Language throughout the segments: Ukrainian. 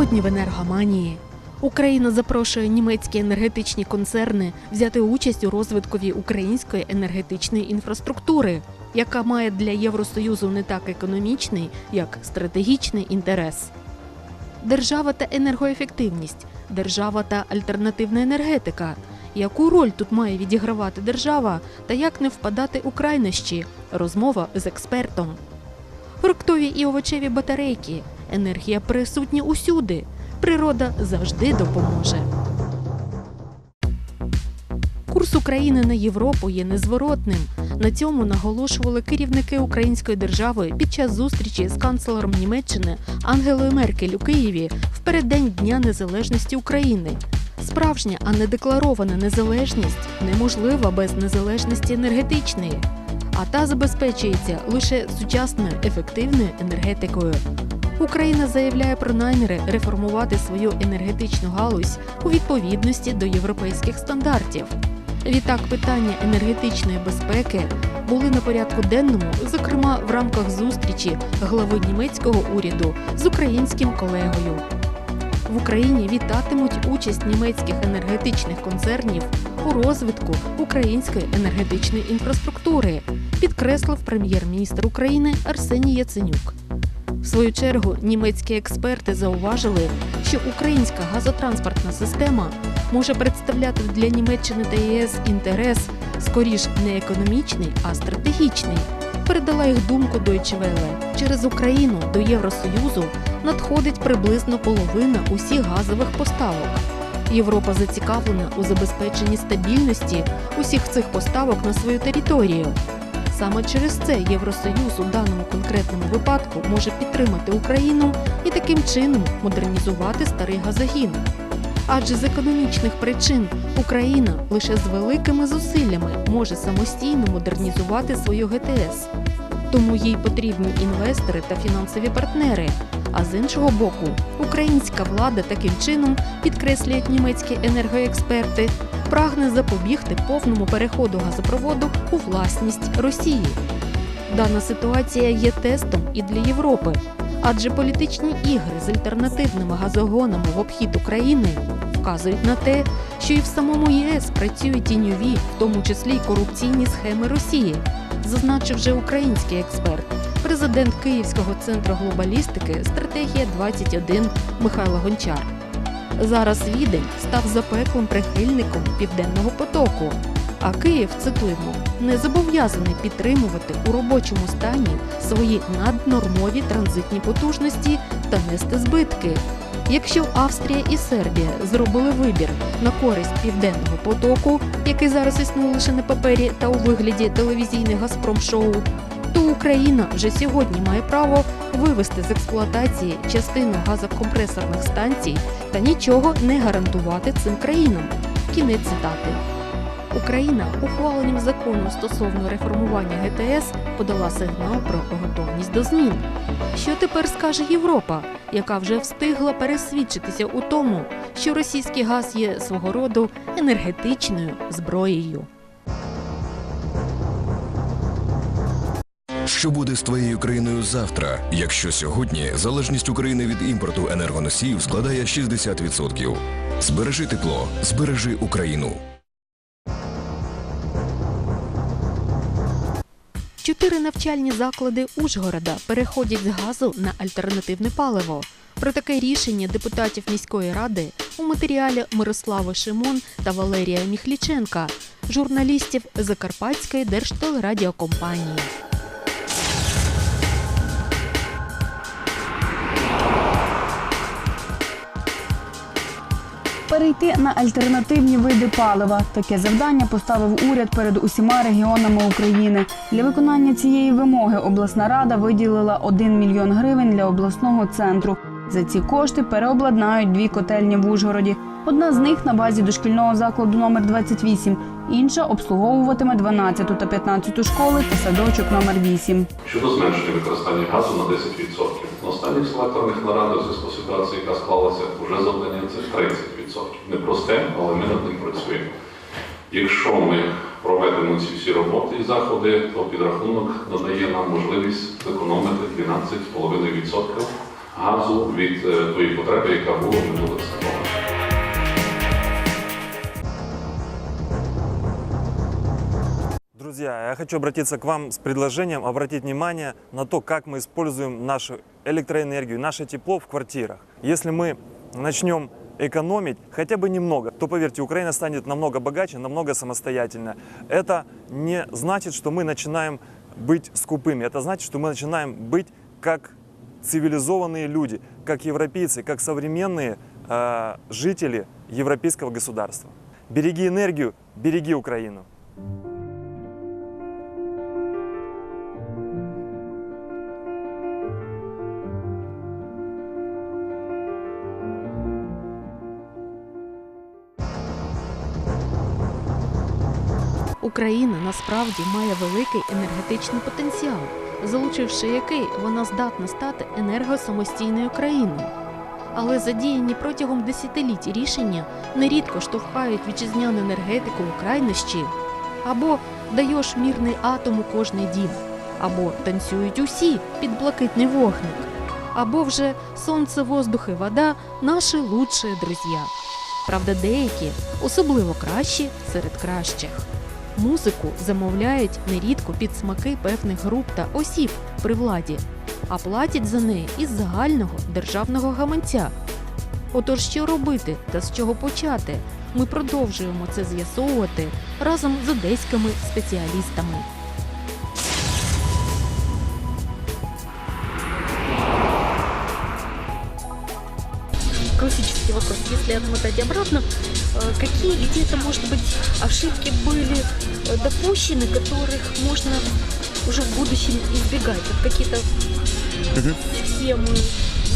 Сьогодні в енергоманії. Україна запрошує німецькі енергетичні концерни взяти участь у розвиткові української енергетичної інфраструктури, яка має для Євросоюзу не так економічний, як стратегічний інтерес. Держава та енергоефективність, держава та альтернативна енергетика. Яку роль тут має відігравати держава та як не впадати у крайнощі? Розмова з експертом. Фруктові і овочеві батарейки. Енергія присутня усюди. Природа завжди допоможе. Курс України на Європу є незворотним. На цьому наголошували керівники української держави під час зустрічі з канцлером Німеччини Ангелою Меркель у Києві в переддень Дня Незалежності України. Справжня, а не декларована незалежність неможлива без незалежності енергетичної, а та забезпечується лише сучасною ефективною енергетикою. Україна заявляє про наміри реформувати свою енергетичну галузь у відповідності до європейських стандартів. Відтак, питання енергетичної безпеки були на порядку денному, зокрема в рамках зустрічі глави німецького уряду з українським колегою. В Україні вітатимуть участь німецьких енергетичних концернів у розвитку української енергетичної інфраструктури, підкреслив прем'єр-міністр України Арсеній Яценюк. В свою чергу німецькі експерти зауважили, що українська газотранспортна система може представляти для Німеччини та ЄС інтерес скоріш не економічний, а стратегічний. Передала їх думку Deutsche Welle. Через Україну до Євросоюзу надходить приблизно половина усіх газових поставок. Європа зацікавлена у забезпеченні стабільності усіх цих поставок на свою територію. Саме через це Євросоюз у даному конкретному випадку може підтримати Україну і таким чином модернізувати старий газогін. Адже з економічних причин Україна лише з великими зусиллями може самостійно модернізувати свою ГТС. Тому їй потрібні інвестори та фінансові партнери. А з іншого боку, українська влада таким чином, підкреслюють німецькі енергоексперти, прагне запобігти повному переходу газопроводу у власність Росії. Дана ситуація є тестом і для Європи, адже політичні ігри з альтернативними газогонами в обхід України вказують на те, що і в самому ЄС працюють тіньові, в тому числі й корупційні схеми Росії, зазначив вже український експерт, президент Київського центру глобалістики Стратегія 21 Михайло Гончар. Зараз Відень став запеклим прихильником південного потоку. А Київ, цитуємо, не зобов'язаний підтримувати у робочому стані свої наднормові транзитні потужності та нести збитки. Якщо Австрія і Сербія зробили вибір на користь південного потоку, який зараз існує лише на папері та у вигляді телевізійних Газпром-шоу, то Україна вже сьогодні має право вивести з експлуатації частину газокомпресорних станцій та нічого не гарантувати цим країнам. Кінець цитати. Україна ухваленням закону стосовно реформування ГТС подала сигнал про готовність до змін. Що тепер скаже Європа, яка вже встигла пересвідчитися у тому, що російський газ є свого роду енергетичною зброєю? Що буде з твоєю країною завтра, якщо сьогодні залежність України від імпорту енергоносіїв складає 60%? Збережи тепло, збережи Україну. Чотири навчальні заклади Ужгорода переходять з газу на альтернативне паливо. Про таке рішення депутатів міської ради у матеріалі Мирослави Шимон та Валерія Міхліченка, журналістів Закарпатської держтелерадіокомпанії. Перейти на альтернативні види палива. Таке завдання поставив уряд перед усіма регіонами України. Для виконання цієї вимоги обласна рада виділила 1 мільйон гривень для обласного центру. За ці кошти переобладнають дві котельні в Ужгороді. Одна з них на базі дошкільного закладу номер 28, інша обслуговуватиме 12 та 15 школи та садочок номер 8. щодо зменшення використання газу на 10%. На останніх селекторних нарадах зв'язку з яка склалася, вже завдання це 30%. Непросте, але ми над ним працюємо. Якщо ми проведемо ці всі роботи і заходи, то підрахунок надає нам можливість зекономити 12,5% газу від е, тої потреби, яка була в минулих сезонах. Друзья, я хочу обратиться к вам с предложением обратить внимание на то, как мы используем нашу электроэнергию, наше тепло в квартирах. Если мы начнем экономить хотя бы немного, то, поверьте, Украина станет намного богаче, намного самостоятельнее. Это не значит, что мы начинаем быть скупыми. Это значит, что мы начинаем быть как цивилизованные люди, как европейцы, как современные э, жители европейского государства. Береги энергию, береги Украину. Україна насправді має великий енергетичний потенціал, залучивши який вона здатна стати енергосамостійною країною. Але задіяні протягом десятиліть рішення нерідко штовхають вітчизняну енергетику у крайнощі або даєш мірний атом у кожний дім, або танцюють усі під блакитний вогник, або вже сонце, воздух і вода наші лучші друзі. Правда, деякі особливо кращі серед кращих. Музику замовляють нерідко під смаки певних груп та осіб при владі, а платять за неї із загального державного гаманця. Отож, що робити та з чого почати? Ми продовжуємо це з'ясовувати разом з одеськими спеціалістами. классический вопрос. Если отмотать обратно, какие где-то, может быть, ошибки были э, допущены, которых можно уже в будущем избегать? Вот какие-то схемы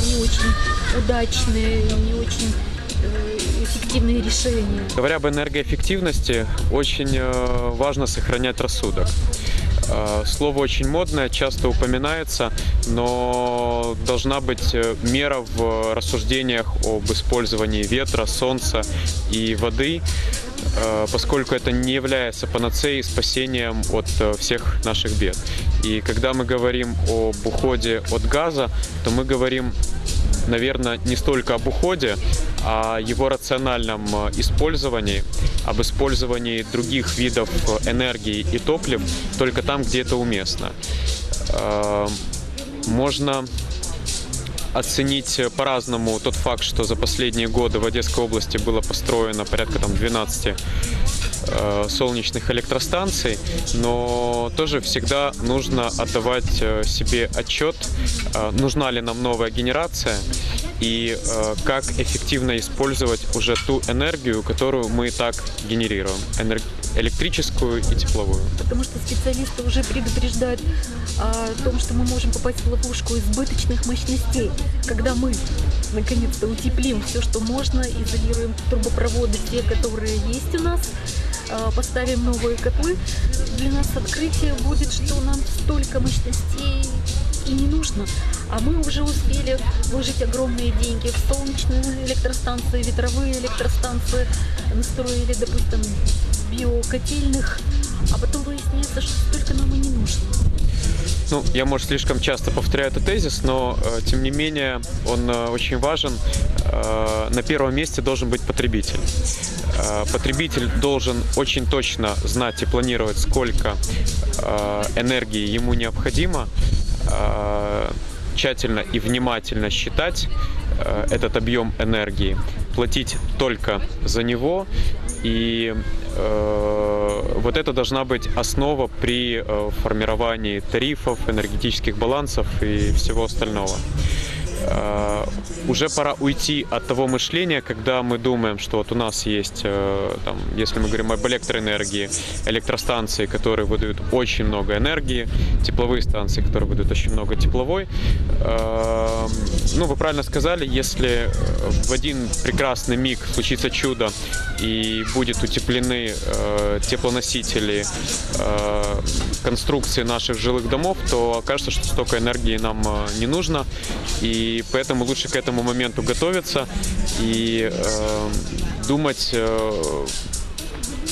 не очень удачные, не очень э, эффективные решения. Говоря об энергоэффективности, очень э, важно сохранять рассудок. Э, Слово очень модное, часто упоминается, но должна быть э, мера в рассуждениях об использовании ветра, солнца и воды, э, поскольку это не является панацеей, спасением от э, всех наших бед. И когда мы говорим об уходе от газа, то мы говорим наверное, не столько об уходе, а его рациональном э, использовании, об использовании других видов э, энергии и топлив только там, где это уместно. Э, Можно оценить по-разному тот факт, что за последние годы в Одесской области было построено порядка там 12 э, солнечных электростанций, но тоже всегда нужно отдавать э, себе отчет, э, нужна ли нам новая генерация и э, как эффективно использовать уже ту энергию, которую мы и так генерируем, энер- электрическую и тепловую. Потому что специалисты уже предупреждают о том, что мы можем попасть в ловушку избыточных мощностей. Когда мы наконец-то утеплим все, что можно, изолируем трубопроводы, те, которые есть у нас, э, поставим новые котлы, для нас открытие будет, что нам столько мощностей и не нужно. А мы уже успели вложить огромные деньги в солнечные электростанции, ветровые электростанции, настроили, допустим, биокотельных, а потом выясняется, что столько нам и не нужно. Ну, я, может, слишком часто повторяю этот тезис, но, э, тем не менее, он э, очень важен. Э, на первом месте должен быть потребитель. Э, потребитель должен очень точно знать и планировать, сколько э, энергии ему необходимо, э, тщательно и внимательно считать э, этот объем энергии, платить только за него и вот это должна быть основа при э, формировании тарифов, энергетических балансов и всего остального. Э, уже пора уйти от того мышления, когда мы думаем, что вот у нас есть, э, там, если мы говорим об электроэнергии, электростанции, которые выдают очень много энергии, тепловые станции, которые выдают очень много тепловой. Э, Ну, вы правильно сказали, если в один прекрасный миг случится чудо и будет утеплены теплоносители, конструкции наших жилых домов, то окажется, что столько энергии нам не нужно, и поэтому лучше к этому моменту готовиться и э, думать э,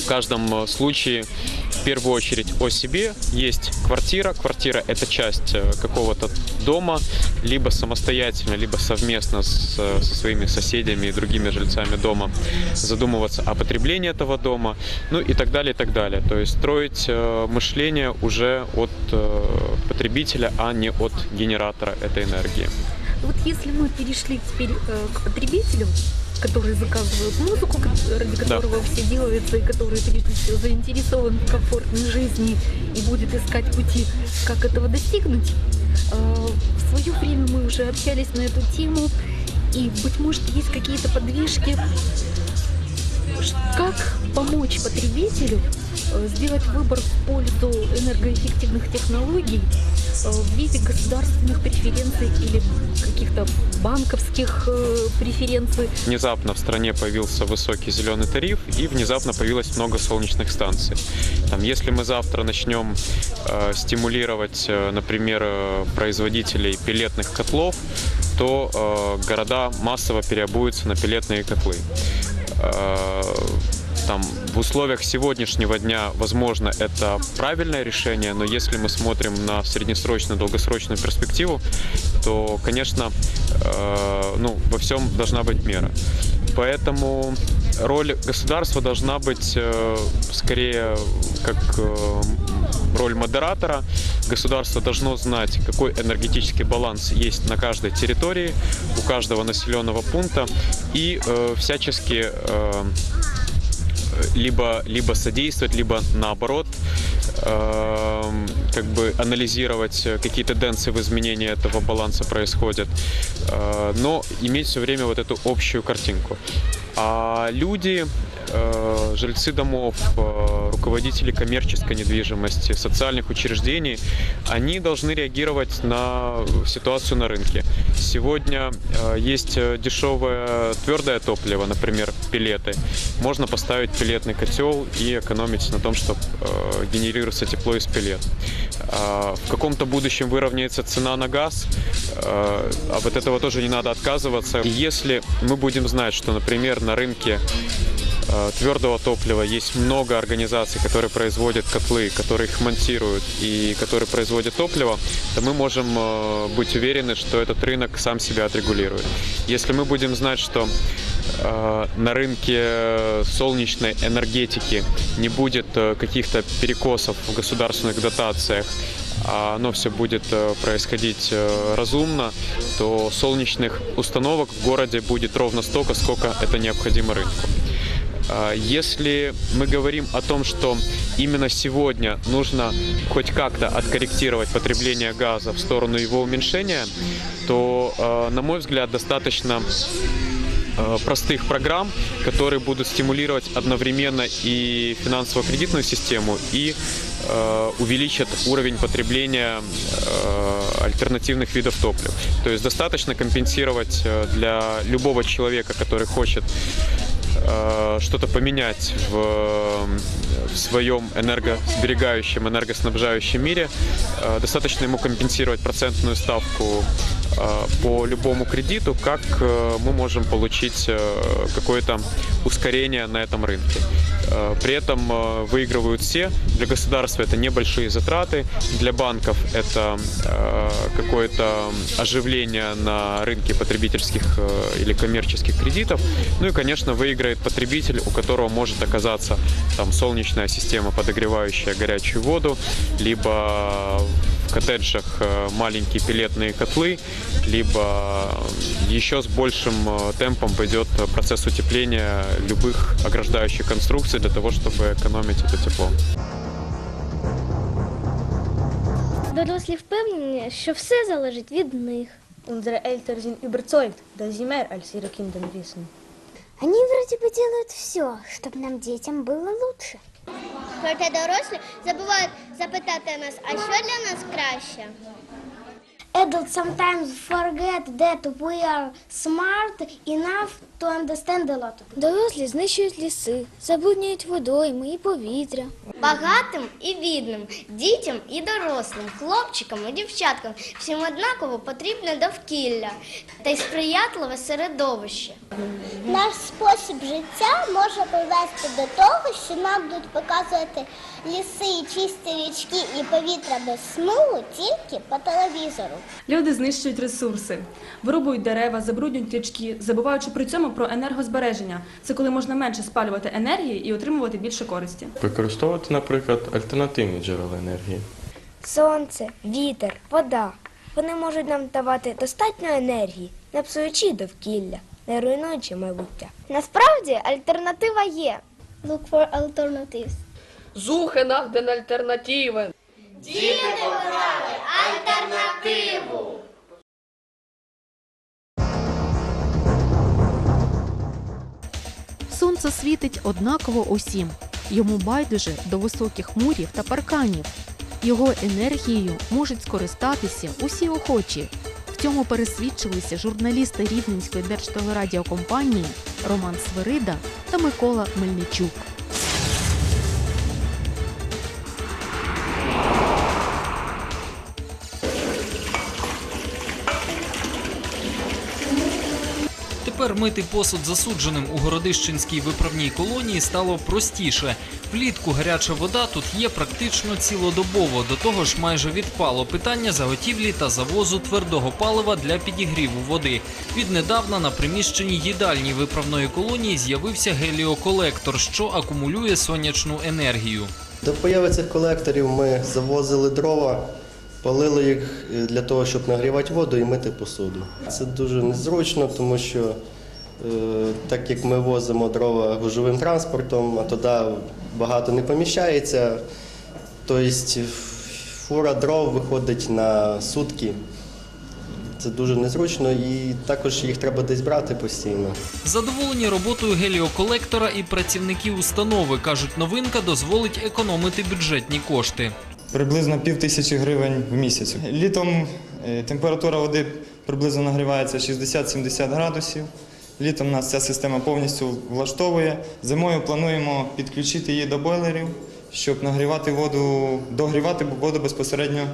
в каждом э, случае в первую очередь о себе. Есть квартира. Квартира – это часть э, какого-то дома, либо самостоятельно, либо совместно с, со своими соседями и другими жильцами дома задумываться о потреблении этого дома, ну и так далее, и так далее. То есть строить э, мышление уже от э, потребителя, а не от генератора этой энергии. Вот если мы перешли теперь э, к потребителям, которые заказывают музыку, ради Да. которого все делается, и который прежде всего заинтересован в комфортной жизни и будет искать пути, как этого достигнуть. Э, В свое время мы уже общались на эту тему, и, быть может, есть какие-то подвижки, как помочь потребителю э, сделать выбор в пользу энергоэффективных технологий в виде государственных преференций или каких-то банковских э, преференций. Внезапно в стране появился высокий зеленый тариф и внезапно появилось много солнечных станций. Там, если мы завтра начнем э, стимулировать, э, например, э, производителей пелетных котлов, то э, города массово переобуются на пелетные котлы. Там, в условиях сегодняшнего дня, возможно, это правильное решение, но если мы смотрим на среднесрочную, долгосрочную перспективу, то, конечно, э, ну, во всем должна быть мера. Поэтому роль государства должна быть э, скорее как э, роль модератора. Государство должно знать, какой энергетический баланс есть на каждой территории, у каждого населенного пункта и э, всячески э, либо, либо содействовать, либо наоборот эм, как бы анализировать, э, какие тенденции в изменении этого баланса происходят, Э, но иметь все время вот эту общую картинку. А люди, э, жильцы домов, э, руководители коммерческой недвижимости, социальных учреждений, они должны реагировать на ситуацию на рынке. Сегодня э, есть э, дешевое твердое топливо, например, пилеты. Можно поставить пилетный котел и экономить на том, что э, генерируется тепло из пилет. А В каком-то будущем выровняется цена на газ, э, а от этого тоже не надо отказываться. Если мы будем знать, что, например, на рынке э, твердого топлива есть много организаций, которые производят котлы, которые их монтируют и которые производят топливо, то мы можем э, быть уверены, что этот рынок сам себя отрегулирует. Если мы будем знать, что э, на рынке солнечной энергетики не будет э, каких-то перекосов в государственных дотациях, а оно все будет э, происходить э, разумно, то солнечных установок в городе будет ровно столько, сколько это необходимо рынку. А, Если мы говорим о том, что именно сегодня нужно хоть как-то откорректировать потребление газа в сторону его уменьшения, то, э, на мой взгляд, достаточно э, простых программ, которые будут стимулировать одновременно и финансово-кредитную систему, и э, увеличат уровень потребления э, альтернативных видов топлив. То есть достаточно компенсировать для любого человека, который хочет что-то поменять в, в своем энергосберегающем, энергоснабжающем мире, э, достаточно ему компенсировать процентную ставку э, по любому кредиту, как э, мы можем получить э, какое-то ускорение на этом рынке. Э, При этом э, выигрывают все. Для государства это небольшие затраты, для банков это э, какое-то оживление на рынке потребительских э, или коммерческих кредитов. Ну и, конечно, выиграет потребитель, у которого может оказаться там солнечная система, подогревающая горячую воду, либо коттеджах э, маленькие пилетные котлы, либо еще с большим э, темпом пойдет процесс утепления любых ограждающих конструкций для того, чтобы экономить это тепло. Дорослі впевнені, що все залежить від них. Unsere Eltern sind überzeugt, dass sie mehr als ihre Kinder wissen. Они вроде бы делают все, чтобы нам детям было лучше. Проте дорослі забувають запитати нас, а що для нас краще? Adults sometimes forget that we are smart enough to understand a lot. Дорослі знищують ліси, забруднюють водойми і повітря. Багатим і бідним, дітям і дорослим, хлопчикам і дівчаткам всім однаково потрібне довкілля та й сприятливе середовище. Наш спосіб життя може привести до того, що нам будуть показувати ліси і чисті річки і повітря без смугу тільки по телевізору. Люди знищують ресурси, вирубують дерева, забруднюють річки, забуваючи при цьому про енергозбереження. Це коли можна менше спалювати енергії і отримувати більше користі. Використовувати, наприклад, альтернативні джерела енергії. Сонце, вітер, вода. Вони можуть нам давати достатньо енергії, не псуючи довкілля, не руйнуючи майбуття. Насправді альтернатива є. Look for alternatives. Suche nach den Alternativen. Сонце світить однаково усім. Йому байдуже до високих мурів та парканів. Його енергією можуть скористатися усі охочі. В цьому пересвідчилися журналісти Рівненської держтелерадіокомпанії Роман Свирида та Микола Мельничук. Мити посуд засудженим у Городищенській виправній колонії стало простіше. Влітку гаряча вода тут є практично цілодобово. До того ж, майже відпало питання заготівлі та завозу твердого палива для підігріву води. Віднедавна на приміщенні їдальні виправної колонії з'явився геліоколектор, що акумулює сонячну енергію. До появи цих колекторів ми завозили дрова, палили їх е, для того, щоб нагрівати воду і мити посуду. Це дуже незручно, тому що так як ми возимо дрова гужовим транспортом, а туди багато не поміщається, тобто фура дров виходить на сутки. Це дуже незручно і також їх треба десь брати постійно. Задоволені роботою геліоколектора і працівники установи кажуть, новинка дозволить економити бюджетні кошти. Приблизно пів тисячі гривень в місяць. Літом е, температура води приблизно нагрівається 60-70 градусів. Літом нас ця система повністю влаштовує. Зимою плануємо підключити її до бойлерів, щоб нагрівати воду, догрівати воду безпосередньо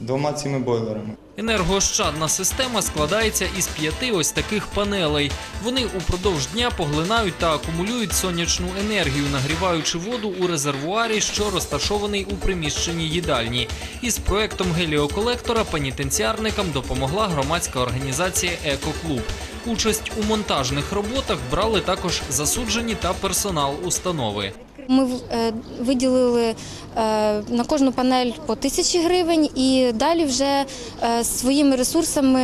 двома цими бойлерами. Енергоощадна система складається із п'яти ось таких панелей. Вони упродовж дня поглинають та акумулюють сонячну енергію, нагріваючи воду у резервуарі, що розташований у приміщенні їдальні. Із проектом геліоколектора пенітенціарникам допомогла громадська організація Екоклуб. Участь у монтажних роботах брали також засуджені та персонал установи. Ми е, виділили е, на кожну панель по тисячі гривень і далі вже е, своїми ресурсами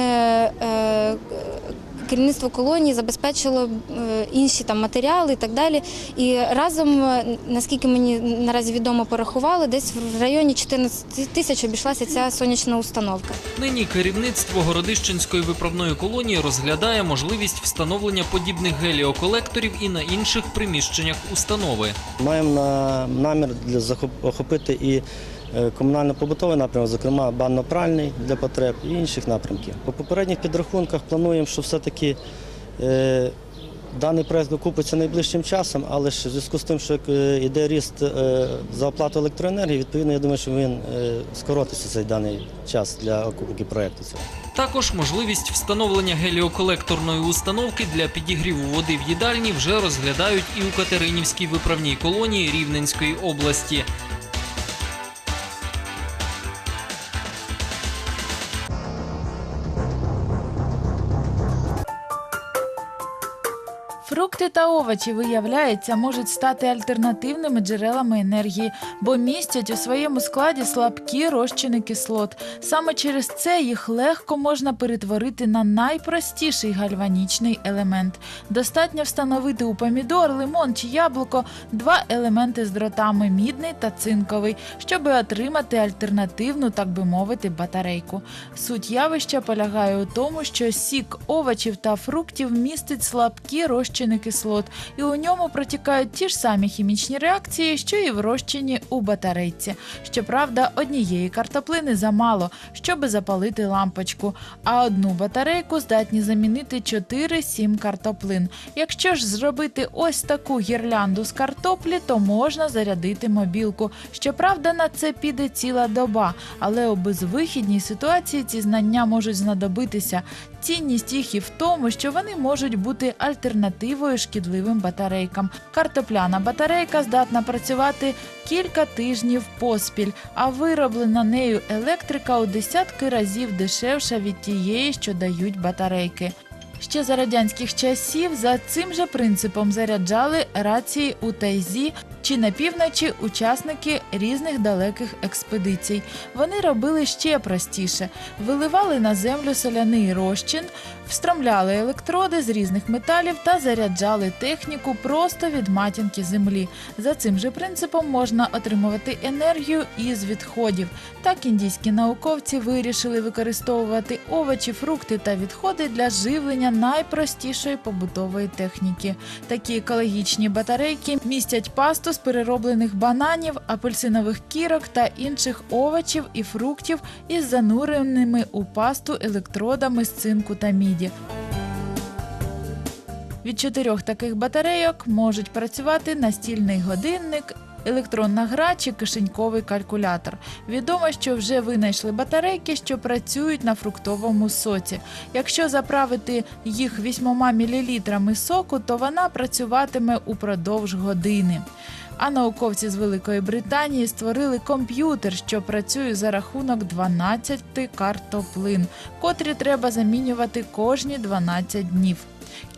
керівництво колонії забезпечило е, інші там матеріали і так далі. І разом, е, наскільки мені наразі відомо, порахували, десь в районі 14 тисяч обійшлася ця сонячна установка. Нині керівництво Городищенської виправної колонії розглядає можливість встановлення подібних геліоколекторів і на інших приміщеннях установи. Маємо на намір для захоп- охопити і комунально-побутовий напрямок, зокрема банно-пральний для потреб і інших напрямків. По попередніх підрахунках плануємо, що все-таки е, даний проект окупиться найближчим часом, але ж в зв'язку з тим, що е, йде ріст е, за оплату електроенергії, відповідно, я думаю, що він е, скоротиться цей даний час для окупки проекту цього. Також можливість встановлення геліоколекторної установки для підігріву води в їдальні вже розглядають і у Катеринівській виправній колонії Рівненської області. Фрукти та овочі, виявляється, можуть стати альтернативними джерелами енергії, бо містять у своєму складі слабкі розчини кислот. Саме через це їх легко можна перетворити на найпростіший гальванічний елемент. Достатньо встановити у помідор, лимон чи яблуко два елементи з дротами мідний та цинковий, щоб отримати альтернативну, так би мовити, батарейку. Суть явища полягає у тому, що сік овочів та фруктів містить слабкі розчини кислот, і у ньому протікають ті ж самі хімічні реакції, що і в розчині у батарейці. Щоправда, однієї картоплини замало, щоб запалити лампочку, а одну батарейку здатні замінити 4-7 картоплин. Якщо ж зробити ось таку гірлянду з картоплі, то можна зарядити мобілку. Щоправда, на це піде ціла доба, але у безвихідній ситуації ці знання можуть знадобитися. Цінність їх і в тому, що вони можуть бути альтернативою шкідливим батарейкам. Картопляна батарейка здатна працювати кілька тижнів поспіль, а вироблена нею електрика у десятки разів дешевша від тієї, що дають батарейки. Ще за радянських часів за цим же принципом заряджали рації у тайзі чи на півночі учасники різних далеких експедицій. Вони робили ще простіше: виливали на землю соляний розчин, встромляли електроди з різних металів та заряджали техніку просто від матінки землі. За цим же принципом можна отримувати енергію із відходів. Так індійські науковці вирішили використовувати овочі, фрукти та відходи для живлення найпростішої побутової техніки. Такі екологічні батарейки містять пасту з перероблених бананів, апельсинових кірок та інших овочів і фруктів із зануреними у пасту електродами з цинку та міді. Від чотирьох таких батарейок можуть працювати настільний годинник, електронна гра чи кишеньковий калькулятор. Відомо, що вже винайшли батарейки, що працюють на фруктовому соці. Якщо заправити їх 8 мл соку, то вона працюватиме упродовж години. А науковці з Великої Британії створили комп'ютер, що працює за рахунок 12 картоплин, котрі треба замінювати кожні 12 днів.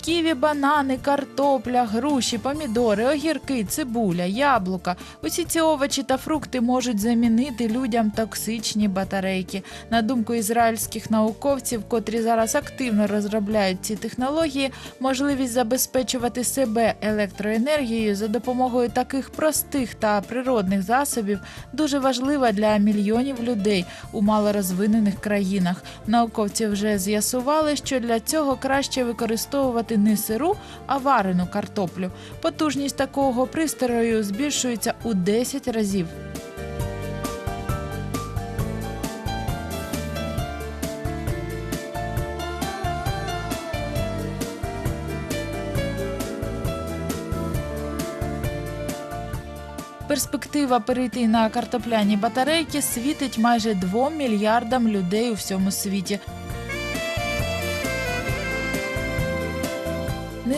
Ківі, банани, картопля, груші, помідори, огірки, цибуля, яблука. Усі ці овочі та фрукти можуть замінити людям токсичні батарейки. На думку ізраїльських науковців, котрі зараз активно розробляють ці технології, можливість забезпечувати себе електроенергією за допомогою таких простих та природних засобів дуже важлива для мільйонів людей у малорозвинених країнах. Науковці вже з'ясували, що для цього краще використовувати не сиру, а варену картоплю. Потужність такого пристрою збільшується у 10 разів. Перспектива перейти на картопляні батарейки світить майже 2 мільярдам людей у всьому світі.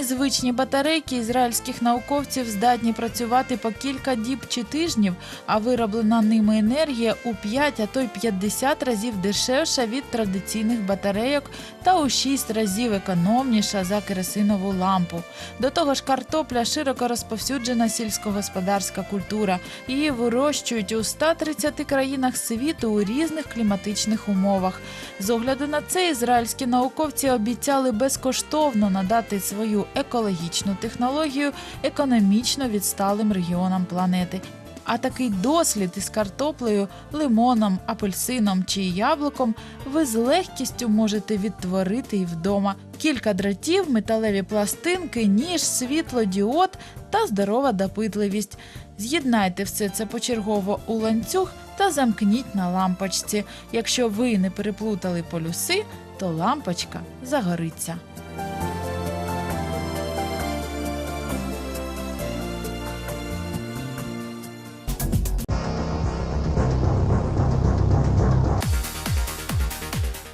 Незвичні батарейки ізраїльських науковців здатні працювати по кілька діб чи тижнів, а вироблена ними енергія у 5, а то й 50 разів дешевша від традиційних батарейок та у 6 разів економніша за керосинову лампу. До того ж, картопля широко розповсюджена сільськогосподарська культура. Її вирощують у 130 країнах світу у різних кліматичних умовах. З огляду на це ізраїльські науковці обіцяли безкоштовно надати свою екологічну технологію економічно відсталим регіонам планети. А такий дослід із картоплею, лимоном, апельсином чи яблуком ви з легкістю можете відтворити і вдома. Кілька дратів, металеві пластинки, ніж, світло, діод та здорова допитливість. З'єднайте все це почергово у ланцюг та замкніть на лампочці. Якщо ви не переплутали полюси, то лампочка загориться.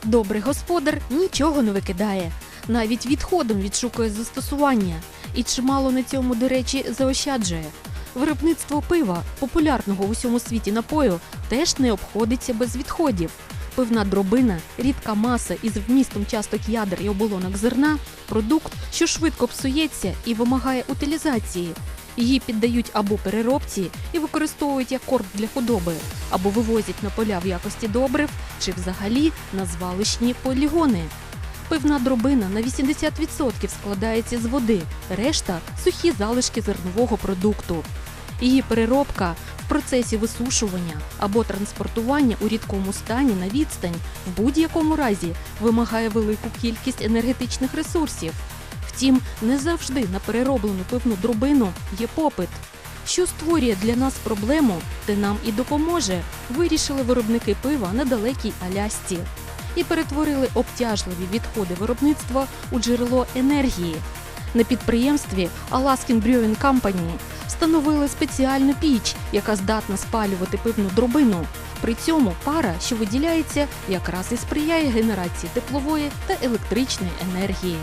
Добрий господар нічого не викидає, навіть відходом відшукує застосування і чимало на цьому, до речі, заощаджує. Виробництво пива, популярного в усьому світі напою, теж не обходиться без відходів. Пивна дробина, рідка маса із вмістом часток ядер і оболонок зерна продукт, що швидко псується і вимагає утилізації. Її піддають або переробці і використовують як корм для худоби, або вивозять на поля в якості добрив чи взагалі на звалищні полігони. Пивна дробина на 80% складається з води, решта сухі залишки зернового продукту. Її переробка в процесі висушування або транспортування у рідкому стані на відстань в будь-якому разі вимагає велику кількість енергетичних ресурсів. Втім, не завжди на перероблену пивну дробину є попит. Що створює для нас проблему, те нам і допоможе. Вирішили виробники пива на далекій Алясці і перетворили обтяжливі відходи виробництва у джерело енергії. На підприємстві Alaskan Brewing Company встановили спеціальну піч, яка здатна спалювати пивну дробину. При цьому пара, що виділяється, якраз і сприяє генерації теплової та електричної енергії.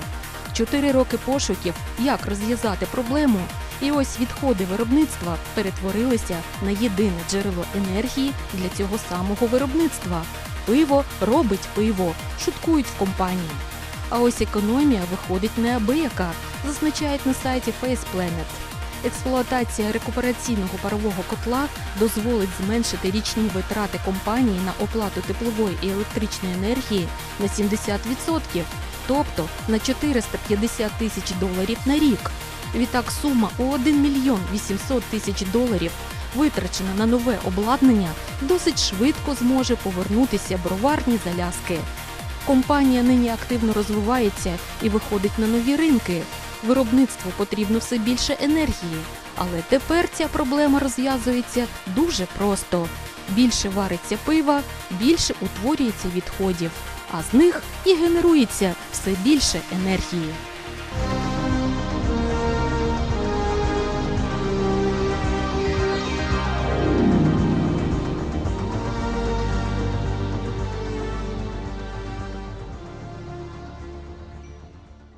Чотири роки пошуків, як розв'язати проблему, і ось відходи виробництва перетворилися на єдине джерело енергії для цього самого виробництва. Пиво робить пиво, шуткують в компанії. А ось економія виходить неабияка, зазначають на сайті FacePlanet. Експлуатація рекупераційного парового котла дозволить зменшити річні витрати компанії на оплату теплової і електричної енергії на 70%, тобто на 450 тисяч доларів на рік. Відтак сума у 1 мільйон 800 тисяч доларів, витрачена на нове обладнання, досить швидко зможе повернутися броварні заляски. Компанія нині активно розвивається і виходить на нові ринки. Виробництву потрібно все більше енергії, але тепер ця проблема розв'язується дуже просто. Більше вариться пива, більше утворюється відходів, а з них і генерується все більше енергії.